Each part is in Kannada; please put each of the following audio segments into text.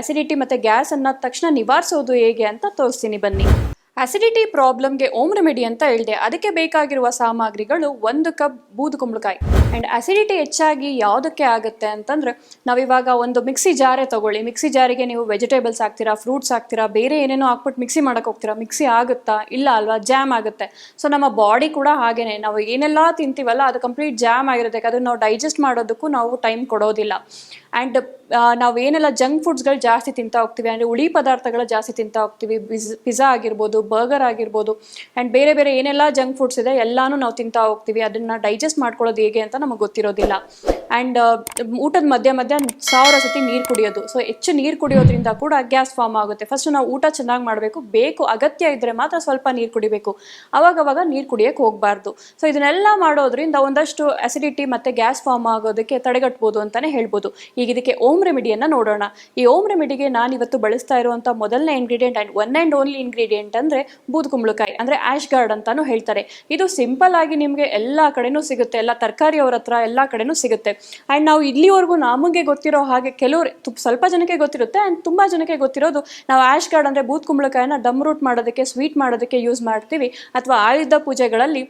ಅಸಿಡಿಟಿ ಮತ್ತು ಗ್ಯಾಸ್ ಅನ್ನೋ ತಕ್ಷಣ ನಿವಾರಿಸೋದು ಹೇಗೆ ಅಂತ ತೋರಿಸ್ತೀನಿ ಬನ್ನಿ. ಅಸಿಡಿಟಿ ಪ್ರಾಬ್ಲಮ್ಗೆ ಓಮ್ ರೆಮಿಡಿ ಅಂತ ಹೇಳಿದೆ. ಅದಕ್ಕೆ ಬೇಕಾಗಿರುವ ಸಾಮಗ್ರಿಗಳು ಒಂದು ಕಪ್ ಬೂದು ಕುಂಬಳಕಾಯಿ. ಆ್ಯಂಡ್ ಅಸಿಡಿಟಿ ಹೆಚ್ಚಾಗಿ ಯಾವುದಕ್ಕೆ ಆಗುತ್ತೆ ಅಂತಂದರೆ, ನಾವಿವಾಗ ಒಂದು ಮಿಕ್ಸಿ ಜಾರೆ ತಗೊಳ್ಳಿ. ಮಿಕ್ಸಿ ಜಾರಿಗೆ ನೀವು ವೆಜಿಟೇಬಲ್ಸ್ ಹಾಕ್ತೀರಾ ಫ್ರೂಟ್ಸ್ ಹಾಕ್ತೀರಾ, ಬೇರೆ ಏನೇನೋ ಹಾಕ್ಬಿಟ್ಟು ಮಿಕ್ಸಿ ಮಾಡಕ್ಕೆ ಹೋಗ್ತೀರಾ, ಮಿಕ್ಸಿ ಆಗುತ್ತಾ? ಇಲ್ಲ ಅಲ್ವಾ? ಜಾಮ್ ಆಗುತ್ತೆ. ಸೊ ನಮ್ಮ ಬಾಡಿ ಕೂಡ ಹಾಗೇನೆ. ನಾವು ಏನೆಲ್ಲ ತಿಂತೀವಲ್ಲ, ಅದು ಕಂಪ್ಲೀಟ್ ಜಾಮ್ ಆಗಿರುತ್ತೆ. ಅದನ್ನು ನಾವು ಡೈಜೆಸ್ಟ್ ಮಾಡೋದಕ್ಕೂ ನಾವು ಟೈಮ್ ಕೊಡೋದಿಲ್ಲ. ಆ್ಯಂಡ್ ನಾವು ಏನೆಲ್ಲ ಜಂಕ್ ಫುಡ್ಸ್ಗಳು ಜಾಸ್ತಿ ತಿಂತಾ ಹೋಗ್ತೀವಿ, ಅಂದರೆ ಹುಳಿ ಪದಾರ್ಥಗಳ ಜಾಸ್ತಿ ತಿಂತಾ ಹೋಗ್ತೀವಿ ಬಿಸ್ ಪಿಜ್ಜಾ ಆಗಿರ್ಬೋದು ಬರ್ಗರ್ ಆಗಿರ್ಬೋದು ಆ್ಯಂಡ್ ಬೇರೆ ಬೇರೆ ಏನೆಲ್ಲ ಜಂಕ್ ಫುಡ್ಸ್ ಇದೆ, ಎಲ್ಲಾನು ನಾವು ತಿಂತಾ ಹೋಗ್ತೀವಿ, ಅದನ್ನು ಡೈಜೆಸ್ಟ್ ಮಾಡ್ಕೊಳ್ಳೋದು ಹೇಗೆ ಅಂತ ನಮಗೆ ಗೊತ್ತಿರೋದಿಲ್ಲ. ಆ್ಯಂಡ್ ಊಟದ ಮಧ್ಯ ಮಧ್ಯ ಸಾವಿರ ಸತಿ ನೀರು ಕುಡಿಯೋದು. ಸೊ ಹೆಚ್ಚು ನೀರು ಕುಡಿಯೋದ್ರಿಂದ ಕೂಡ ಗ್ಯಾಸ್ ಫಾರ್ಮ್ ಆಗುತ್ತೆ. ಫಸ್ಟ್ ನಾವು ಊಟ ಚೆನ್ನಾಗಿ ಮಾಡಬೇಕು. ಬೇಕು, ಅಗತ್ಯ ಇದ್ದರೆ ಮಾತ್ರ ಸ್ವಲ್ಪ ನೀರು ಕುಡಿಬೇಕು. ಅವಾಗವಾಗ ನೀರು ಕುಡಿಯೋಕ್ಕೆ ಹೋಗಬಾರ್ದು. ಸೊ ಇದನ್ನೆಲ್ಲ ಮಾಡೋದ್ರಿಂದ ಒಂದಷ್ಟು ಅಸಿಡಿಟಿ ಮತ್ತು ಗ್ಯಾಸ್ ಫಾರ್ಮ್ ಆಗೋದಕ್ಕೆ ತಡೆಗಟ್ಬೋದು ಅಂತಲೇ ಹೇಳ್ಬೋದು. ಈಗ ಇದಕ್ಕೆ ಓಮ್ ರೆಮಿಡಿಯನ್ನು ನೋಡೋಣ. ಈ ಓಮ್ ರೆಮಿಡಿಗೆ ನಾನು ಇವತ್ತು ಬಳಸ್ತಾ ಇರುವಂಥ ಮೊದಲನೇ ingredient and one and only ingredient ಅಂದರೆ ಬೂದು ಕುಂಬಳಕಾಯಿ ಅಂದರೆ ಆ್ಯಶ್ ಗಾರ್ಡ್ ಅಂತಲೂ ಹೇಳ್ತಾರೆ. ಇದು ಸಿಂಪಲ್ ಆಗಿ ನಿಮಗೆ ಎಲ್ಲ ಕಡೆನೂ ಸಿಗುತ್ತೆ. ಎಲ್ಲ ತರಕಾರಿಯವ್ರ ಹತ್ರ ಎಲ್ಲ ಕಡೆನೂ ಸಿಗುತ್ತೆ. ಆ್ಯಂಡ್ ನಾವು ಇಲ್ಲಿವರೆಗೂ ನಮಗೆ ಗೊತ್ತಿರೋ ಹಾಗೆ ಕೆಲವರು ಸ್ವಲ್ಪ ಜನಕ್ಕೆ ಗೊತ್ತಿರುತ್ತೆ ಆ್ಯಂಡ್ ತುಂಬ ಜನಕ್ಕೆ ಗೊತ್ತಿರೋದು ನಾವು ಆ್ಯಶ್ ಗಾರ್ಡ್ ಅಂದರೆ ಬೂತ್ ಕುಂಬಳಕಾಯನ್ನ ಡಮ್ ರೂಟ್ ಮಾಡೋದಕ್ಕೆ ಸ್ವೀಟ್ ಮಾಡೋದಕ್ಕೆ ಯೂಸ್ ಮಾಡ್ತೀವಿ. ಅಥವಾ ಆಯುಧ ಪೂಜೆಗಳಲ್ಲಿ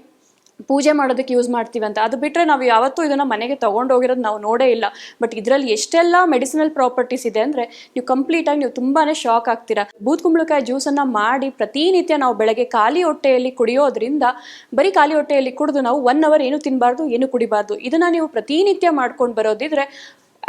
ಪೂಜೆ ಮಾಡೋದಕ್ಕೆ ಯೂಸ್ ಮಾಡ್ತೀವಿ ಅಂತ. ಅದು ಬಿಟ್ಟರೆ ನಾವು ಯಾವತ್ತೂ ಇದನ್ನು ಮನೆಗೆ ತೊಗೊಂಡು ಹೋಗಿರೋದು ನಾವು ನೋಡೇ ಇಲ್ಲ. ಬಟ್ ಇದರಲ್ಲಿ ಎಷ್ಟೆಲ್ಲ ಮೆಡಿಸಿನಲ್ ಪ್ರಾಪರ್ಟೀಸ್ ಇದೆ ಅಂದರೆ ನೀವು ಕಂಪ್ಲೀಟಾಗಿ ನೀವು ತುಂಬಾ ಶಾಕ್ ಆಗ್ತೀರಾ. ಬೂತ್ ಕುಂಬಳಕಾಯಿ ಜ್ಯೂಸನ್ನು ಮಾಡಿ ಪ್ರತಿನಿತ್ಯ ನಾವು ಬೆಳಗ್ಗೆ ಖಾಲಿ ಹೊಟ್ಟೆಯಲ್ಲಿ ಕುಡಿಯೋದ್ರಿಂದ ಬರೀ ಖಾಲಿ ಹೊಟ್ಟೆಯಲ್ಲಿ ಕುಡಿದು ನಾವು ಒನ್ ಅವರ್ ಏನು ತಿನ್ನಬಾರ್ದು ಏನು ಕುಡಿಬಾರ್ದು. ಇದನ್ನು ನೀವು ಪ್ರತಿನಿತ್ಯ ಮಾಡ್ಕೊಂಡು ಬರೋದಿದ್ರೆ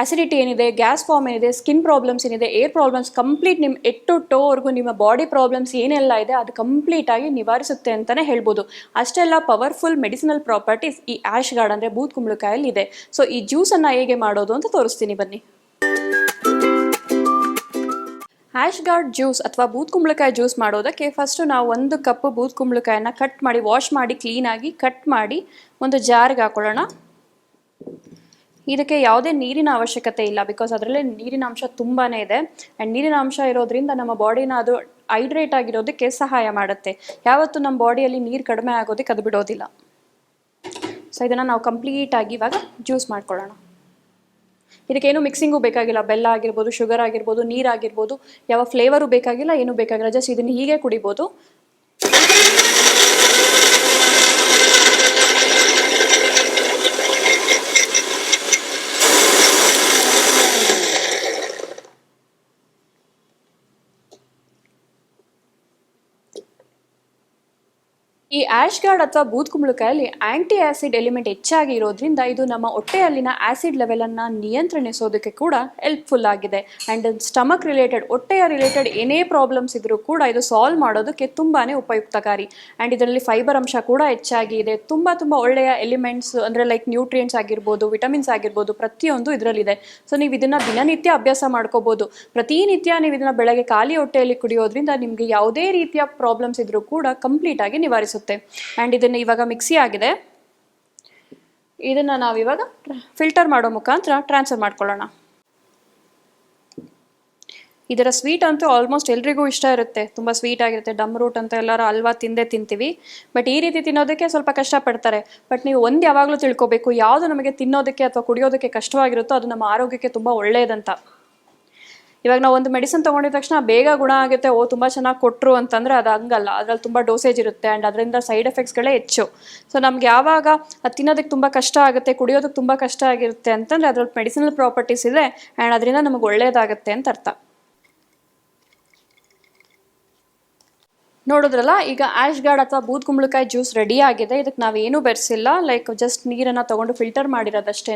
ಅಸಿಡಿಟಿ ಏನಿದೆ ಗ್ಯಾಸ್ ಫಾರ್ಮ್ ಏನಿದೆ ಸ್ಕಿನ್ ಪ್ರಾಬ್ಲಮ್ಸ್ ಏನಿದೆ ಏರ್ ಪ್ರಾಬ್ಲಮ್ಸ್ ಕಂಪ್ಲೀಟ್ ನಿಮ್ಮ ಎಟ್ಟು ಟೋವರೆಗೂ ನಿಮ್ಮ ಬಾಡಿ ಪ್ರಾಬ್ಲಮ್ಸ್ ಏನೆಲ್ಲ ಇದೆ, ಅದು ಕಂಪ್ಲೀಟಾಗಿ ನಿವಾರಿಸುತ್ತೆ ಅಂತಲೇ ಹೇಳ್ಬೋದು. ಅಷ್ಟೆಲ್ಲ ಪವರ್ಫುಲ್ ಮೆಡಿಸಿನಲ್ ಪ್ರಾಪರ್ಟೀಸ್ ಈ ಆ್ಯಶ್ ಗಾರ್ಡ್ ಅಂದರೆ ಬೂತ್ ಕುಂಬಳಕಾಯಲ್ಲಿ ಇದೆ. ಸೊ ಈ ಜ್ಯೂಸನ್ನು ಹೇಗೆ ಮಾಡೋದು ಅಂತ ತೋರಿಸ್ತೀನಿ ಬನ್ನಿ. ಆ್ಯಶ್ ಗಾರ್ಡ್ ಜ್ಯೂಸ್ ಅಥವಾ ಬೂತ್ ಕುಂಬಳಕಾಯಿ ಜ್ಯೂಸ್ ಮಾಡೋದಕ್ಕೆ ಫಸ್ಟು ನಾವು ಒಂದು ಕಪ್ ಬೂತ್ ಕುಂಬಳಕಾಯನ್ನ ಕಟ್ ಮಾಡಿ ವಾಶ್ ಮಾಡಿ ಕ್ಲೀನಾಗಿ ಕಟ್ ಮಾಡಿ ಒಂದು ಜಾರ್ಗೆ ಹಾಕೊಳ್ಳೋಣ. ಇದಕ್ಕೆ ಯಾವುದೇ ನೀರಿನ ಅವಶ್ಯಕತೆ ಇಲ್ಲ ಬಿಕಾಸ್ ಅದರಲ್ಲಿ ನೀರಿನ ಅಂಶ ತುಂಬಾ ಇದೆ. ಆ್ಯಂಡ್ ನೀರಿನ ಅಂಶ ಇರೋದ್ರಿಂದ ನಮ್ಮ ಬಾಡಿನ ಅದು ಹೈಡ್ರೇಟ್ ಆಗಿರೋದಕ್ಕೆ ಸಹಾಯ ಮಾಡುತ್ತೆ. ಯಾವತ್ತು ನಮ್ಮ ಬಾಡಿಯಲ್ಲಿ ನೀರು ಕಡಿಮೆ ಆಗೋದಕ್ಕೆ ಅದು ಬಿಡೋದಿಲ್ಲ. ಸೊ ಇದನ್ನು ನಾವು ಕಂಪ್ಲೀಟಾಗಿ ಇವಾಗ ಜ್ಯೂಸ್ ಮಾಡ್ಕೊಳ್ಳೋಣ. ಇದಕ್ಕೇನು ಮಿಕ್ಸಿಂಗು ಬೇಕಾಗಿಲ್ಲ. ಬೆಲ್ಲ ಆಗಿರ್ಬೋದು ಶುಗರ್ ಆಗಿರ್ಬೋದು ನೀರಾಗಿರ್ಬೋದು ಯಾವ ಫ್ಲೇವರು ಬೇಕಾಗಿಲ್ಲ, ಏನೂ ಬೇಕಾಗಿಲ್ಲ. ಜಸ್ಟ್ ಇದನ್ನು ಹೀಗೆ ಕುಡಿಬೋದು. ಈ ಆಶ್ ಗಾರ್ಡ್ ಅಥವಾ ಬೂದ್ ಕುಂಬಳಕಾಯಲ್ಲಿ ಆಂಟಿ ಆಸಿಡ್ ಎಲಿಮೆಂಟ್ ಹೆಚ್ಚಾಗಿ ಇರೋದ್ರಿಂದ ಇದು ನಮ್ಮ ಹೊಟ್ಟೆಯಲ್ಲಿನ ಆಸಿಡ್ ಲೆವೆಲನ್ನು ನಿಯಂತ್ರಣಿಸೋದಕ್ಕೆ ಕೂಡ ಹೆಲ್ಪ್ಫುಲ್ ಆಗಿದೆ. ಆ್ಯಂಡ್ ಸ್ಟಮಕ್ ರಿಲೇಟೆಡ್ ಹೊಟ್ಟೆಯ ರಿಲೇಟೆಡ್ ಏನೇ ಪ್ರಾಬ್ಲಮ್ಸ್ ಇದ್ರೂ ಕೂಡ ಇದು ಸಾಲ್ವ್ ಮಾಡೋದಕ್ಕೆ ತುಂಬಾ ಉಪಯುಕ್ತಕಾರಿ. ಆ್ಯಂಡ್ ಇದರಲ್ಲಿ ಫೈಬರ್ ಅಂಶ ಕೂಡ ಹೆಚ್ಚಾಗಿ ಇದೆ. ತುಂಬ ತುಂಬ ಒಳ್ಳೆಯ ಎಲಿಮೆಂಟ್ಸ್ ಅಂದರೆ ಲೈಕ್ ನ್ಯೂಟ್ರಿಯೆಂಟ್ಸ್ ಆಗಿರ್ಬೋದು ವಿಟಮಿನ್ಸ್ ಆಗಿರ್ಬೋದು ಪ್ರತಿಯೊಂದು ಇದರಲ್ಲಿದೆ. ಸೊ ನೀವು ಇದನ್ನು ದಿನನಿತ್ಯ ಅಭ್ಯಾಸ ಮಾಡ್ಕೋಬೋದು. ಪ್ರತಿನಿತ್ಯ ನೀವು ಇದನ್ನು ಬೆಳಗ್ಗೆ ಖಾಲಿ ಹೊಟ್ಟೆಯಲ್ಲಿ ಕುಡಿಯೋದ್ರಿಂದ ನಿಮಗೆ ಯಾವುದೇ ರೀತಿಯ ಪ್ರಾಬ್ಲಮ್ಸ್ ಇದ್ರೂ ಕೂಡ ಕಂಪ್ಲೀಟ್ ಆಗಿ ನಿವಾರಿಸುತ್ತೆ. ಆ್ಯಂಡ್ ಇದನ್ನು ಇವಾಗ ಮಿಕ್ಸಿ ಆಗಿದೆ. ಇದನ್ನು ನಾವಿವಾಗ ಫಿಲ್ಟರ್ ಮಾಡೋ ಮುಖಾಂತರ ಟ್ರಾನ್ಸ್ಫರ್ ಮಾಡ್ಕೊಳ್ಳೋಣ. ಇದರ ಸ್ವೀಟ್ ಅಂತೂ ಆಲ್ಮೋಸ್ಟ್ ಎಲ್ರಿಗೂ ಇಷ್ಟ ಇರುತ್ತೆ. ತುಂಬ ಸ್ವೀಟ್ ಆಗಿರುತ್ತೆ. ಡಮ್ ರೂಟ್ ಅಂತ ಎಲ್ಲರೂ ಹಲ್ವಾ ತಿಂದೇ ತಿಂತೀವಿ. ಬಟ್ ಈ ರೀತಿ ತಿನ್ನೋದಕ್ಕೆ ಸ್ವಲ್ಪ ಕಷ್ಟಪಡ್ತಾರೆ. ಬಟ್ ನೀವು ಒಂದು ಯಾವಾಗಲೂ ತಿಳ್ಕೊಬೇಕು ಯಾವುದು ನಮಗೆ ತಿನ್ನೋದಕ್ಕೆ ಅಥವಾ ಕುಡಿಯೋದಕ್ಕೆ ಕಷ್ಟವಾಗಿರುತ್ತೋ ಅದು ನಮ್ಮ ಆರೋಗ್ಯಕ್ಕೆ ತುಂಬ ಒಳ್ಳೆಯದಂತ ಇವಾಗ ನಾವು ಒಂದು ಮೆಡಿಸಿನ್ ತೊಗೊಂಡಿದ ತಕ್ಷಣ ಬೇಗ ಗುಣ ಆಗುತ್ತೆ, ಓ ತುಂಬ ಚೆನ್ನಾಗಿ ಕೊಟ್ಟರು ಅಂತಂದ್ರೆ ಅದು ಹಂಗಲ್ಲ. ಅದ್ರಲ್ಲಿ ತುಂಬ ಡೋಸೇಜ್ ಇರುತ್ತೆ ಆ್ಯಂಡ್ ಅದರಿಂದ ಸೈಡ್ ಎಫೆಕ್ಟ್ಸ್ಗಳೇ ಹೆಚ್ಚು. ಸೊ ನಮ್ಗೆ ಯಾವಾಗ ಅದು ತಿನ್ನೋದಕ್ಕೆ ತುಂಬ ಕಷ್ಟ ಆಗುತ್ತೆ ಕುಡಿಯೋದಕ್ಕೆ ತುಂಬ ಕಷ್ಟ ಆಗಿರುತ್ತೆ ಅಂತಂದ್ರೆ ಅದ್ರಲ್ಲಿ ಮೆಡಿಸಿನಲ್ ಪ್ರಾಪರ್ಟೀಸ್ ಇದೆ ಆ್ಯಂಡ್ ಅದರಿಂದ ನಮಗೆ ಒಳ್ಳೆಯದಾಗುತ್ತೆ ಅಂತ ಅರ್ಥ. ನೋಡಿದ್ರಲ್ಲ, ಈಗ ಆ್ಯಶ್ ಗಾರ್ಡ್ ಅಥವಾ ಬೂದ್ ಕುಂಬಳಕಾಯಿ ಜ್ಯೂಸ್ ರೆಡಿ ಆಗಿದೆ ಇದಕ್ಕೆ ನಾವೇನು ಬೆರೆಸಿಲ್ಲ ಲೈಕ್ ಜಸ್ಟ್ ನೀರನ್ನು ತೊಗೊಂಡು ಫಿಲ್ಟರ್ ಮಾಡಿರೋದಷ್ಟೇ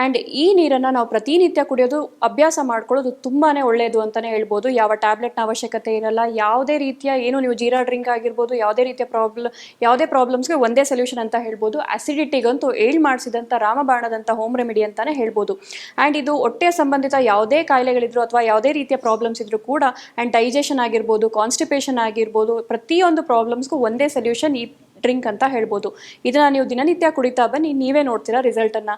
ಆ್ಯಂಡ್ ಈ ನೀರನ್ನು ನಾವು ಪ್ರತಿನಿತ್ಯ ಕುಡಿಯೋದು, ಅಭ್ಯಾಸ ಮಾಡ್ಕೊಳ್ಳೋದು ತುಂಬಾ ಒಳ್ಳೆಯದು ಅಂತಲೇ ಹೇಳ್ಬೋದು. ಯಾವ ಟ್ಯಾಬ್ಲೆಟ್ನ ಅವಶ್ಯಕತೆ ಇರಲ್ಲ, ಯಾವುದೇ ರೀತಿಯ ಏನು ನೀವು ಜೀರಾ ಡ್ರಿಂಕ್ ಆಗಿರ್ಬೋದು, ಯಾವುದೇ ರೀತಿಯ ಪ್ರಾಬ್ಲಮ್ ಯಾವುದೇ ಪ್ರಾಬ್ಲಮ್ಸ್ಗೆ ಒಂದೇ ಸೊಲ್ಯೂಷನ್ ಅಂತ ಹೇಳ್ಬೋದು. ಅಸಿಡಿಟಿಗಂತೂ ಏಳು ಮಾಡಿಸಿದಂಥ ರಾಮಬಾಣದಂಥ ಹೋಮ್ ರೆಮಿಡಿ ಅಂತಲೇ ಹೇಳ್ಬೋದು. ಆ್ಯಂಡ್ ಇದು ಹೊಟ್ಟೆ ಸಂಬಂಧಿತ ಯಾವುದೇ ಕಾಯಿಲೆಗಳಿದ್ರು ಅಥವಾ ಯಾವುದೇ ರೀತಿಯ ಪ್ರಾಬ್ಲಮ್ಸ್ ಇದ್ದರೂ ಕೂಡ ಆ್ಯಂಡ್ ಡೈಜೆಷನ್ ಆಗಿರ್ಬೋದು ಕಾನ್ಸ್ಟಿಪೇಷನ್ ಆಗಿರ್ಬೋದು, ಪ್ರತಿಯೊಂದು ಪ್ರಾಬ್ಲಮ್ಸ್ಗೂ ಒಂದೇ ಸೊಲ್ಯೂಷನ್ ಈ ಡ್ರಿಂಕ್ ಅಂತ ಹೇಳ್ಬೋದು. ಇದನ್ನು ನೀವು ದಿನನಿತ್ಯ ಕುಡಿತಾ ಬನ್ನಿ, ನೀವೇ ನೋಡ್ತೀರಾ ರಿಸಲ್ಟನ್ನು